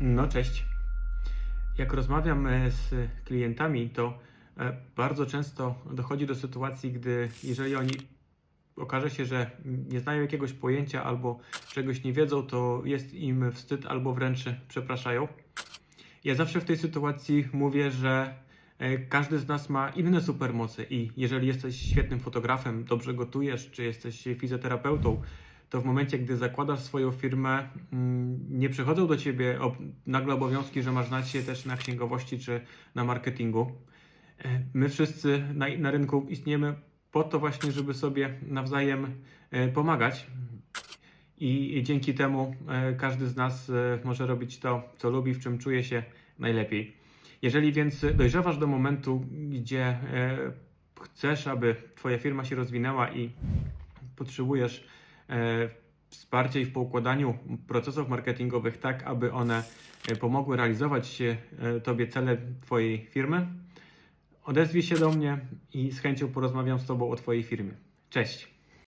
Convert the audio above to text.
No, cześć. Jak rozmawiam e, z klientami, to e, bardzo często dochodzi do sytuacji, gdy jeżeli oni okaże się, że nie znają jakiegoś pojęcia albo czegoś nie wiedzą, to jest im wstyd albo wręcz przepraszają. Ja zawsze w tej sytuacji mówię, że e, każdy z nas ma inne supermoce i jeżeli jesteś świetnym fotografem, dobrze gotujesz, czy jesteś fizjoterapeutą, to w momencie, gdy zakładasz swoją firmę, mm, nie przychodzą do ciebie ob- nagle obowiązki, że masz znać się też na księgowości czy na marketingu. E, My wszyscy na, na rynku istniejemy po to właśnie, żeby sobie nawzajem e, pomagać. I, I dzięki temu e, każdy z nas może robić to, co lubi, w czym czuje się najlepiej. Jeżeli więc dojrzewasz do momentu, gdzie chcesz, aby Twoja firma się rozwinęła i potrzebujesz e, wsparcia i w poukładaniu procesów marketingowych, tak aby one e, pomogły realizować się e, Tobie cele Twojej firmy, odezwij się do mnie i z chęcią porozmawiam z Tobą o Twojej firmie. Cześć!